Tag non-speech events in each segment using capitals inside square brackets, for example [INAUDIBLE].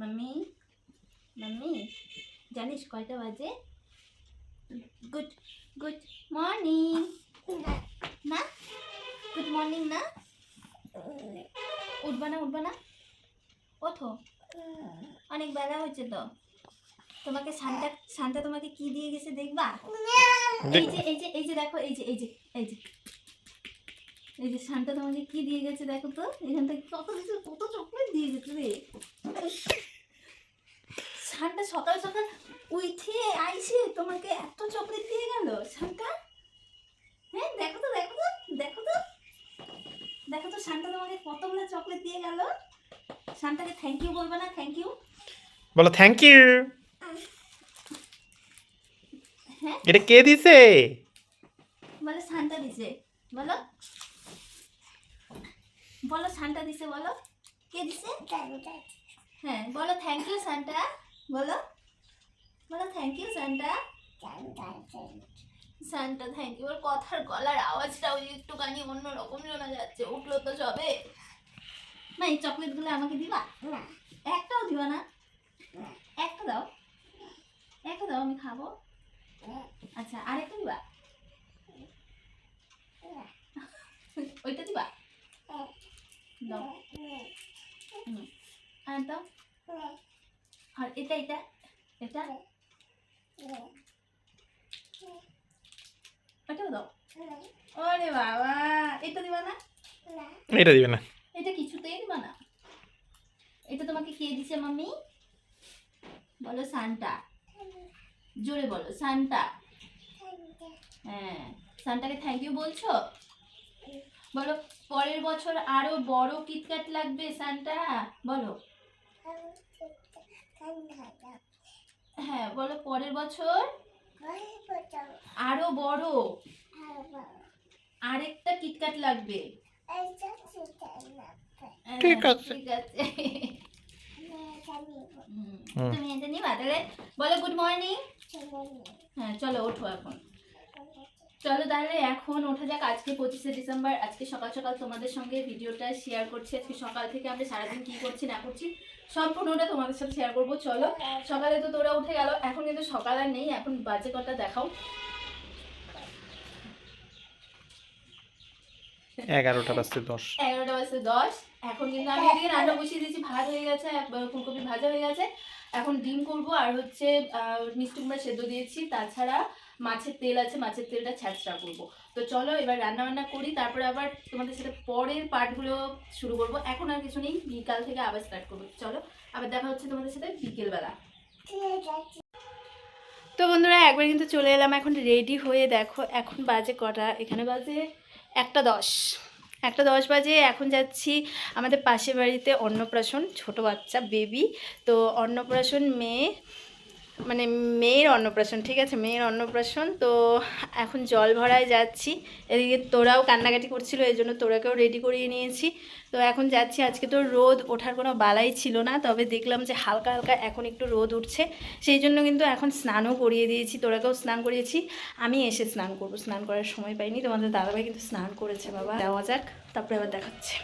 Mummy mummy জানিস কয়টা বাজে? গুড গুড মর্নিং না? গুড মর্নিং না? উঠবা না উঠবা না? ওঠো। অনেক বেলা হয়েছে তো। তোমাকে শান্তা শান্তা তোমাকে কি দিয়ে গেছে দেখবা? এই যে এই যে এই যে দেখো এই যে এই যে এই যে। এই যে শান্তা তোমাকে কি দিয়ে গেছে দেখো তো? এখান থেকে কত কিছু কত চকলেট দিয়ে গেছে রে। শান্তা সকাল সকাল উঠে আইসে তোমাকে এত চকলেট দিয়ে গেল শান্তা হ্যাঁ দেখো তো দেখো তো দেখো তো। দেখো তো শান্তা তোমাকে কতগুলো চকলেট দিয়ে গেল। শান্তাকে থ্যাংক ইউ বলবে না থ্যাংক ইউ বলো থ্যাংক ইউ হ্যাঁ? এটা কে দিছে? বলো শান্তা দিছে। বলো। বলো শান্তা দিছে বলো। কে দিছে? হ্যাঁ বলো থ্যাংক ইউ শান্তা বলো। বলো thank you Shanta Shanta thank you ওর কথার গলার আওয়াজটাও একটুখানি অন্যরকম শোনা যাচ্ছে। উঠল তো সবে। না এই চকলেটগুলো আমাকে দিবা? একটাও দিবা না। একটা দাও। একটা দাও, আমি খাব। আচ্ছা আরেকটা দিবা? ওইটা দিবা? দাও। আর দাও। আর এটা এটা এটা। দাও। ওরে বাবা এটা দিবা না? এটা দিবে না। এটা কিছুতেই দিবা না। এটা তোমাকে কে দিছে বলো সান্টা। জোরে বলো সান্টা। হ্যাঁ সান্টাকে থ্যাংক ইউ বলছো? বলো পরের বছর আরও বড় কিটক্যাট লাগবে সান্টা? বলো। হ্যাঁ বলো পরের বছর? আরও বড়। আরেকটা কিটক্যাট লাগবে। ঠিক হ্যাঁ, আছে। ঠিক আছে। তুমি এটা নিবা তাহলে। বলো গুড মর্নিং হ্যাঁ চলো ওঠো এখন। চলো তাহলে এখন ওঠা যাক। আজকে পঁচিশে ডিসেম্বর। আজকে সকাল সকাল তোমাদের সঙ্গে ভিডিওটা শেয়ার করছি। আজকে সকাল থেকে আমরা সারাদিন কি করছি না করছি সম্পূর্ণটা তোমাদের সাথে শেয়ার করব চলো। সকালে তো তোরা উঠে গেল এখন কিন্তু সকাল আর নেই এখন বাজে কটা দেখাও। এগারোটা বাজতে দশ। এগারোটা বাজে দশ এখন কিন্তু আমি এদিকে রান্না বসিয়ে দিয়েছি ভাত হয়ে গেছে ফুলকপি ভাজা হয়ে গেছে। এখন ডিম করব আর হচ্ছে মিষ্টি কুমড়া সেদ্ধ দিয়েছি তাছাড়া মাছের তেল আছে, মাছের তেলটা ছ্যাঁচড়া করব। তো চলো এবার রান্না বান্না করি, তারপরে আবার তোমাদের সাথে পরের পার্টগুলো শুরু করব। এখন আর কিছু নেই, বিকাল থেকে আবার স্টার্ট করব। চলো, আবার দেখা হচ্ছে তোমাদের সাথে বিকেলবেলা। তো বন্ধুরা, একবার কিন্তু চলে এলাম, এখন রেডি হয়ে দেখো, এখন বাজে কটা? এখানে বাজে একটা দশ। একটা দশ বাজে, এখন যাচ্ছি আমাদের পাশের বাড়িতে অন্নপ্রাশন, ছোট বাচ্চা বেবি তো অন্নপ্রাশন মেয়ে মানে মেয়ের অন্নপ্রাশন, ঠিক আছে, মেয়ের অন্নপ্রাশন। তো এখন জল ভরায় যাচ্ছি। এদিকে তোরাও কান্নাকাটি করছিল, এই জন্য তোরাকেও রেডি করিয়ে নিয়েছি। তো এখন যাচ্ছি, আজকে তো রোদ, ওঠার কোনো বালাই ছিল না, তবে দেখলাম যে হালকা হালকা এখন একটু রোদ উঠছে। সেই জন্য কিন্তু এখন স্নানও করিয়ে দিয়েছি, তোরাকেও স্নান করিয়েছি। আমি এসে স্নান করব, স্নান করার সময় পাইনি, তোমাদের দাদাভাই কিন্তু স্নান করেছে, বাবা। দেওয়া যাক, তারপরে আবার দেখাচ্ছে।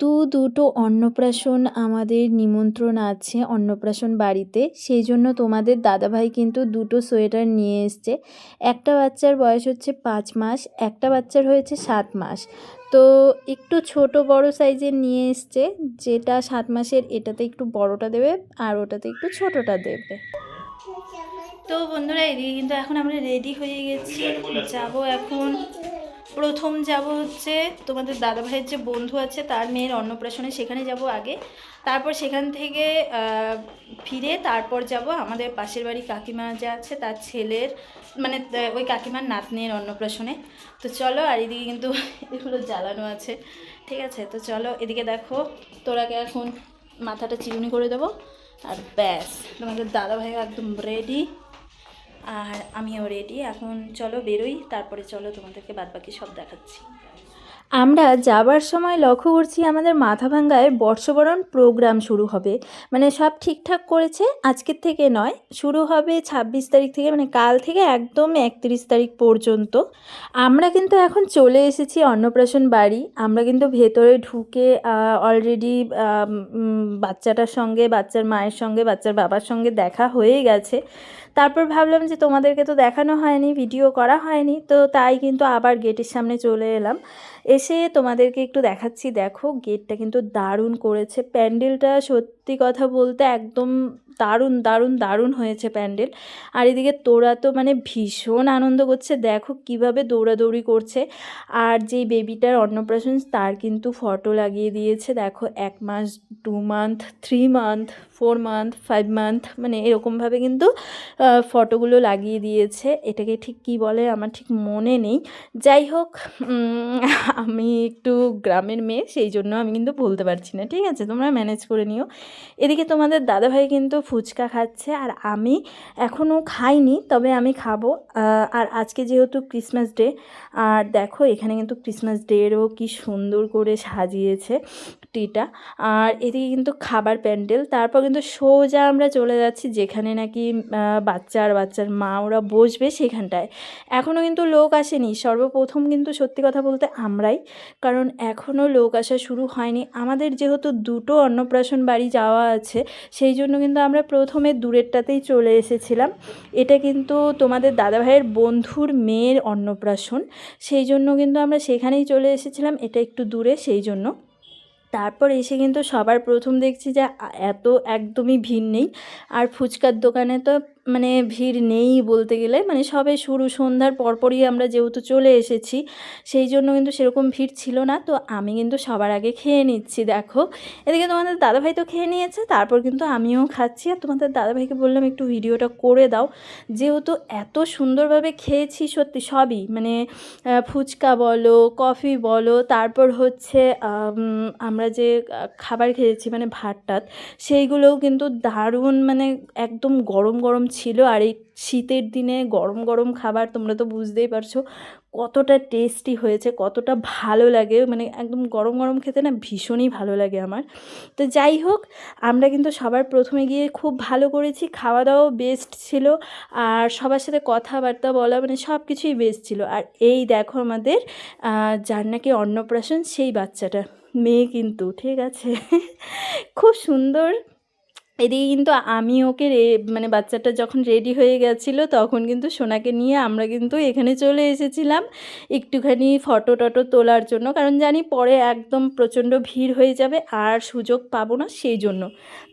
দু দুটো অন্নপ্রাশন আমাদের নিমন্ত্রণ আছে অন্নপ্রাশন বাড়িতে, সেই জন্য তোমাদের দাদাভাই কিন্তু দুটো সোয়েটার নিয়ে এসছে। একটা বাচ্চার বয়স হচ্ছে পাঁচ মাস, একটা বাচ্চার হয়েছে সাত মাস। তো একটু ছোট বড় সাইজের নিয়ে এসছে, যেটা সাত মাসের এটাতে একটু বড়টা দেবে আর ওটাতে একটু ছোটটা দেবে। তো বন্ধুরা, এদিকে কিন্তু এখন আমরা রেডি হয়ে গেছি। যাব এখন প্রথম যাব হচ্ছে তোমাদের দাদাভাইয়ের যে বন্ধু আছে, তার মেয়ের অন্নপ্রাশনে সেখানে যাব আগে। তারপর সেখান থেকে ফিরে তারপর যাব আমাদের পাশের বাড়ি কাকিমা যে আছে, তার ছেলের মানে ওই কাকিমার নাতনির অন্নপ্রাশনে। তো চলো, আর এদিকে কিন্তু এগুলো জ্বালানো আছে। ঠিক আছে, তো চলো, এদিকে দেখো, তোরাকে এখন মাথাটা চিরুনি করে দেবো। আর ব্যাস, তোমাদের দাদা ভাই একদম রেডি আর আমিও রেডি এখন চলো বেরোই তারপরে চলো তোমাদেরকে বাদবাকি সব দেখাচ্ছি। আমরা যাবার সময় লক্ষ্য করছি আমাদের মাথা ভাঙ্গায় বর্ষবরণ প্রোগ্রাম শুরু হবে। মানে সব ঠিকঠাক করেছে, আজকের থেকে নয়, শুরু হবে ছাব্বিশ তারিখ থেকে মানে কাল থেকে একদম একত্রিশ তারিখ পর্যন্ত। আমরা কিন্তু এখন চলে এসেছি অন্নপ্রাশন বাড়ি। আমরা কিন্তু ভেতরে ঢুকে অলরেডি বাচ্চাটার সঙ্গে, বাচ্চার মায়ের সঙ্গে, বাচ্চার বাবার সঙ্গে দেখা হয়ে গেছে। তারপর ভাবলাম যে তোমাদেরকে তো দেখানো হয়নি ভিডিও করা হয়নি, তো তাই কিন্তু আবার গেটের সামনে চলে এলাম। এসে তোমাদেরকে একটু দেখাচ্ছি। দেখো গেটটা কিন্তু দারুণ করেছে। প্যান্ডেলটা সত্যি কথা বলতে একদম দারুণ দারুণ দারুণ হয়েছে প্যান্ডেল। আর এদিকে তোরা তো মানে ভীষণ আনন্দ করছে। দেখো কীভাবে দৌড়াদৌড়ি করছে। আর যেই বেবিটার অন্নপ্রাশন, তার কিন্তু ফটো লাগিয়ে দিয়েছে। দেখো, এক মাস two month three month four month five month মানে এরকমভাবে কিন্তু ফটোগুলো লাগিয়ে দিয়েছে। এটাকে ঠিক কি বলে আমার ঠিক মনে নেই। যাই হোক আমি একটু গ্রামের মেয়ে, সেই জন্য আমি কিন্তু বলতে পারছি না। ঠিক আছে? তোমরা ম্যানেজ করে নিও। এদিকে তোমাদের দাদাভাই কিন্তু ফুচকা খাচ্ছে আর আমি এখনও খাইনি, তবে আমি খাব। আর আজকে যেহেতু ক্রিসমাস ডে আর দেখো এখানে কিন্তু ক্রিসমাস ডেরও কি সুন্দর করে সাজিয়েছে টিটা। আর এদিকে কিন্তু খাবার প্যান্ডেল, তারপর কিন্তু সোজা আমরা চলে যাচ্ছি যেখানে নাকি বাচ্চা আর বাচ্চার মা ওরা বসবে সেখানটায়। এখনও কিন্তু লোক আসেনি, সর্বপ্রথম কিন্তু সত্যি কথা বলতে আমরাই, কারণ এখনও লোক আসা শুরু হয়নি। আমাদের যেহেতু দুটো অন্নপ্রাশন বাড়ি যাওয়া আছে, সেই জন্য কিন্তু আমরা প্রথমে দূরেরটাতেই চলে এসেছিলাম। এটা কিন্তু তোমাদের দাদাভাইয়ের বন্ধুর মেয়ের অন্নপ্রাশন, সেই জন্য কিন্তু আমরা সেখানেই চলে এসেছিলাম, এটা একটু দূরে, সেই জন্য। তারপর এসে কিন্তু সবার প্রথম দেখছি যে এত একদমই ভিড় নেই। আর ফুচকার দোকানে তো মানে ভিড় নেই বলতে গেলে। মানে সবে শুরু, সন্ধ্যার পরপরই আমরা যেহেতু চলে এসেছি, সেই জন্য কিন্তু সেরকম ভিড় ছিল না। তো আমি কিন্তু সবার আগে খেয়ে নিচ্ছি, দেখো। এদিকে তোমাদের দাদাভাই তো খেয়ে নিয়েছে, তারপর কিন্তু আমিও খাচ্ছি। আর তোমাদের দাদাভাইকে বললাম, একটু ভিডিওটা করে দাও। যেহেতু এত সুন্দরভাবে খেয়েছি, সত্যি সবই। মানে ফুচকা বলো, কফি বলো, তারপর হচ্ছে আমরা যে খাবার খেয়েছি মানে ভাত টাত সেইগুলোও কিন্তু দারুণ মানে একদম গরম গরম ছিল আর এই শীতের দিনে গরম গরম খাবার তোমরা তো বুঝতেই পারছ কতটা টেস্টি হয়েছে, কতটা ভালো লাগে। মানে একদম গরম গরম খেতে না ভীষণই ভালো লাগে আমার। তো যাই হোক, আমরা কিন্তু সবার প্রথমে গিয়ে খুব ভালো করেছি খাওয়া দাওয়াও বেস্ট ছিল আর সবার সাথে কথাবার্তা বলা মানে সব কিছুই বেস্ট ছিল। আর এই দেখো আমাদের যার নাকি অন্নপ্রাশন সেই বাচ্চাটা, মেয়ে কিন্তু, ঠিক আছে? [LAUGHS] খুব সুন্দর এদিকে কিন্তু আমি ওকে রে মানে বাচ্চাটা যখন রেডি হয়ে গেছিল তখন কিন্তু সোনাকে নিয়ে আমরা কিন্তু এখানে চলে এসেছিলাম একটুখানি ফটো টটো তোলার জন্য। কারণ জানি পরে একদম প্রচণ্ড ভিড় হয়ে যাবে, আর সুযোগ পাবো না সেই জন্য।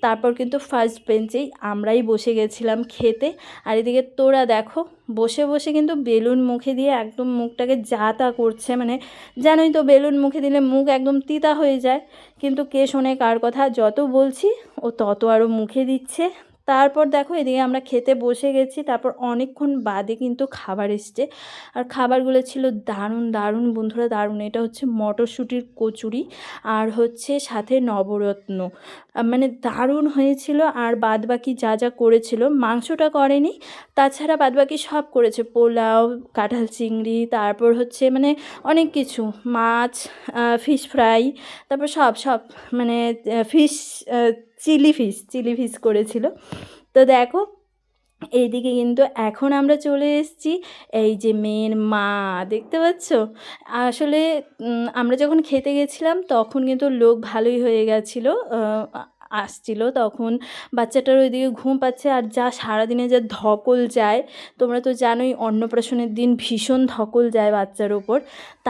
তারপর কিন্তু ফার্স্ট বেঞ্চেই আমরাই বসে গেছিলাম খেতে। আর এদিকে তোরা দেখো বসে বসে কিন্তু বেলুন মুখে দিয়ে একদম মুখটাকে যা তা করছে মানে জানোই তো বেলুন মুখে দিলে মুখ একদম তিতা হয়ে যায়। কিন্তু কে শোনে কার কথা, যত বলছি ও তত আরও মুখে দিচ্ছে। তারপর দেখো এদিকে আমরা খেতে বসে গেছি, তারপর অনেকক্ষণ বাদে কিন্তু খাবার এসছে। আর খাবারগুলো ছিল দারুণ দারুণ বন্ধুরা, দারুণ। এটা হচ্ছে মটরশুঁটির কচুরি আর হচ্ছে সাথে নবরত্ন। মানে দারুণ হয়েছিল আর বাদবাকি যা যা করেছিল। মাংসটা করেনি, তাছাড়া বাদবাকি সব করেছে। পোলাও, কাঁঠাল চিংড়ি, তারপর হচ্ছে মানে অনেক কিছু। মাছ ফিশ ফ্রাই তারপর সব সব মানে fish chilli fish chilli fish করেছিল। তো দেখো, এইদিকে কিন্তু এখন আমরা চলে এসেছি এই যে মেয়ের মা, দেখতে পাচ্ছ? আসলে আমরা যখন খেতে গেছিলাম তখন কিন্তু লোক ভালোই হয়ে গেছিল আসছিল। তখন বাচ্চাটার ওইদিকে ঘুম পাচ্ছে আর যা সারাদিনে যা ধকল যায়, তোমরা তো জানোই অন্নপ্রাশনের দিন ভীষণ ধকল যায় বাচ্চার ওপর।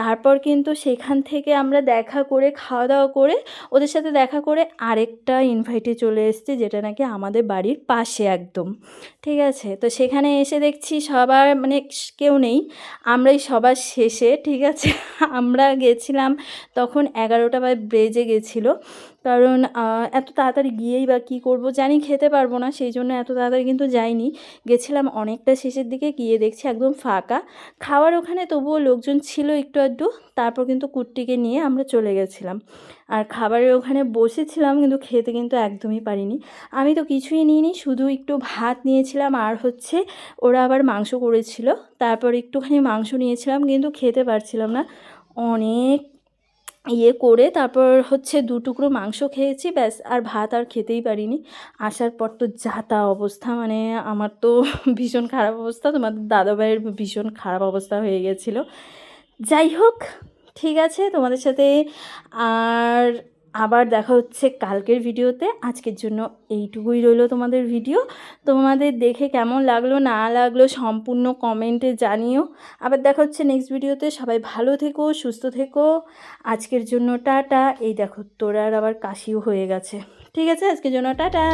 তারপর কিন্তু সেখান থেকে আমরা দেখা করে খাওয়া দাওয়া করে ওদের সাথে দেখা করে আরেকটা ইনভাইটে চলে এসছে, যেটা নাকি আমাদের বাড়ির পাশে একদম। ঠিক আছে? তো সেখানে এসে দেখছি সবার মানে কেউ নেই, আমরাই সবার শেষে। ঠিক আছে? আমরা গেছিলাম তখন এগারোটা বা বেজে গেছিল। কারণ এত তাড়াতাড়ি গিয়েই বা কী করব জানি খেতে পারব না, সেই জন্য এত তাড়াতাড়ি কিন্তু যাইনি। গেছিলাম অনেকটা শেষের দিকে, গিয়ে দেখছি একদম ফাঁকা। খাওয়ার ওখানে তবুও লোকজন ছিল একটু আধটু তারপর কিন্তু কুট্টিকে নিয়ে আমরা চলে গেছিলাম। আর খাবারের ওখানে বসেছিলাম, কিন্তু খেতে কিন্তু একদমই পারিনি। আমি তো কিছুই নিইনি, শুধু একটু ভাত নিয়েছিলাম, আর হচ্ছে ওরা আবার মাংস করেছিল। তারপর একটুখানি মাংস নিয়েছিলাম, কিন্তু খেতে পারছিলাম না। অনেক ইয়ে করে তারপর হচ্ছে দু টুকরো মাংস খেয়েছি, ব্যাস, আর ভাত আর খেতেই পারিনি। আসার পর তো যা তা অবস্থা মানে আমার তো ভীষণ খারাপ অবস্থা, তোমাদের দাদাভাইয়ের ভীষণ খারাপ অবস্থা হয়ে গেছিল। যাই হোক ঠিক আছে তোমাদের সাথে। আর আবার দেখা হচ্ছে কালকের ভিডিওতে। আজকের জন্য এইটুকুই রইল তোমাদের ভিডিও। তোমাদের দেখে কেমন লাগল, না লাগল সম্পূর্ণ কমেন্টে জানিও। আবার দেখা হচ্ছে নেক্সট ভিডিওতে। সবাই ভালো থেকো, সুস্থ থেকো। আজকের জন্য টাটা। এই দেখো, তোরার আবার কাশিও হয়ে গেছে। ঠিক আছে, আজকের জন্য টাটা।